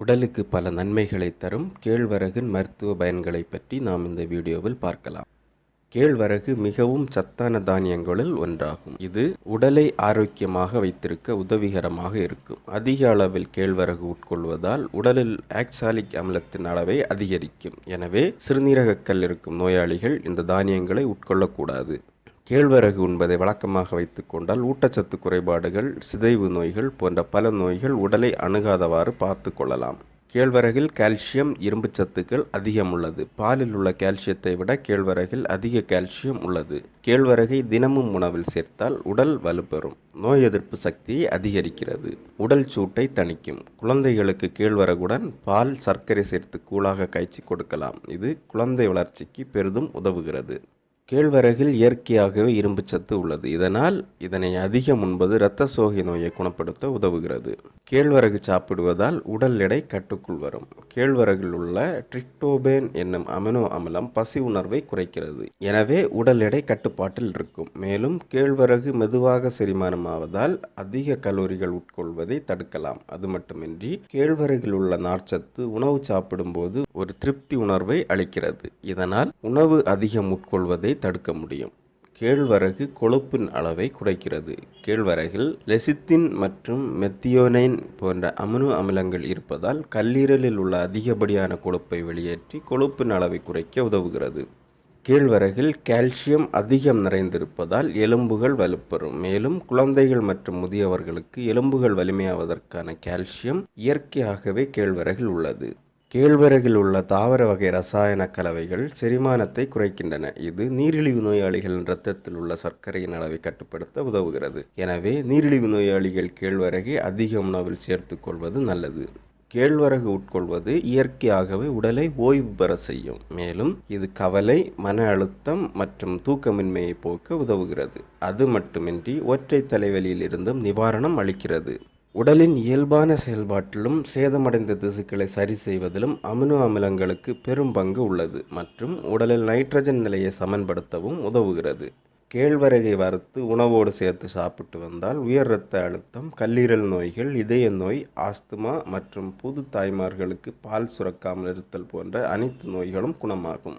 உடலுக்கு பல நன்மைகளை தரும் கேழ்வரகின் மருத்துவ பயன்களை பற்றி நாம் இந்த வீடியோவில் பார்க்கலாம். கேழ்வரகு மிகவும் சத்தான தானியங்களில் ஒன்றாகும். இது உடலை ஆரோக்கியமாக வைத்திருக்க உதவிகரமாக இருக்கும். அதிக அளவில் கேழ்வரகு உட்கொள்வதால் உடலில் ஆக்சாலிக் அமிலத்தின் அளவை அதிகரிக்கும். எனவே சிறுநீரகக்கல் இருக்கும் நோயாளிகள் இந்த தானியங்களை உட்கொள்ளக்கூடாது. கேழ்வரகு உண்பதை வழக்கமாக வைத்துக்கொண்டால் ஊட்டச்சத்து குறைபாடுகள் சிதைவு நோய்கள் போன்ற பல நோய்கள் உடலை அணுகாதவாறு பார்த்து கொள்ளலாம். கேழ்வரகில் கால்சியம் இரும்புச் சத்துக்கள் அதிகம் உள்ளது. பாலில் உள்ள கால்சியத்தை விட கேழ்வரகில் அதிக கால்சியம் உள்ளது. கேழ்வரகை தினமும் உணவில் சேர்த்தால் உடல் வலுப்பெறும். நோய் எதிர்ப்பு சக்தியை அதிகரிக்கிறது. உடல் சூட்டை தணிக்கும். குழந்தைகளுக்கு கேழ்வரகுடன் பால் சர்க்கரை சேர்த்து கூழாக காய்ச்சி கொடுக்கலாம். இது குழந்தை வளர்ச்சிக்கு பெரிதும் உதவுகிறது. கேழ்வரகில் இயற்கையாகவே இரும்புச்சத்து உள்ளது. இதனால் இதனை அதிகம் உண்பது இரத்த சோகை நோயை குணப்படுத்த உதவுகிறது. கேழ்வரகு சாப்பிடுவதால் உடல் எடை கட்டுக்குள் வரும். கேழ்வரகில் உள்ள ட்ரிப்டோபேன் என்னும் அமினோ அமிலம் பசி உணர்வை குறைக்கிறது. எனவே உடல் எடை கட்டுப்பாட்டில் இருக்கும். மேலும் கேழ்வரகு மெதுவாக செரிமானமாவதால் அதிக கலோரிகள் உட்கொள்வதை தடுக்கலாம். அது மட்டுமின்றி கேழ்வரகில் உள்ள நார்ச்சத்து உணவு சாப்பிடும்போது ஒரு திருப்தி உணர்வை அளிக்கிறது. இதனால் உணவு அதிகம் உட்கொள்வதை தடுக்க முடியும். கேழ்வரகு கொழுப்பின் அளவை குறைக்கிறது. கேழ்வரகில் லெசித்தின் மற்றும் மெத்தியோனைன் போன்ற அமினோ அமிலங்கள் இருப்பதால் கல்லீரலில் உள்ள அதிகப்படியான கொழுப்பை வெளியேற்றி கொழுப்பின் அளவை குறைக்க உதவுகிறது. கேழ்வரகில் கால்சியம் அதிகம் நிறைந்திருப்பதால் எலும்புகள் வலுப்பெறும். மேலும் குழந்தைகள் மற்றும் முதியவர்களுக்கு எலும்புகள் வலிமையாவதற்கான கால்சியம் இயற்கையாகவே கேழ்வரகில் உள்ளது. கேழ்வரகில் உள்ள தாவர வகை ரசாயன கலவைகள் செரிமானத்தை குறைக்கின்றன. இது நீரிழிவு நோயாளிகளின் இரத்தத்தில் உள்ள சர்க்கரையின் அளவை கட்டுப்படுத்த உதவுகிறது. எனவே நீரிழிவு நோயாளிகள் கேழ்வரகை அதிக உணவில் சேர்த்து கொள்வது நல்லது. கேழ்வரகு உட்கொள்வது இயற்கையாகவே உடலை ஓய்வு பெற செய்யும். மேலும் இது கவலை மன அழுத்தம் மற்றும் தூக்கமின்மையை போக்க உதவுகிறது. அது மட்டுமின்றி ஒற்றை தலைவலியிலிருந்தும் நிவாரணம் அளிக்கிறது. உடலின் இயல்பான செயல்பாட்டிலும் சேதமடைந்த திசுக்களை சரி செய்வதிலும் அமினோ அமிலங்களுக்கு பெரும் பங்கு உள்ளது மற்றும் உடலில் நைட்ரஜன் நிலையை சமன்படுத்தவும் உதவுகிறது. கேழ்வரகை வறுத்து உணவோடு சேர்த்து சாப்பிட்டு வந்தால் உயர் இரத்த அழுத்தம் கல்லீரல் நோய்கள் இதய நோய் ஆஸ்துமா மற்றும் புது தாய்மார்களுக்கு பால் சுரக்காமல் இருத்தல் போன்ற அனைத்து நோய்களும் குணமாகும்.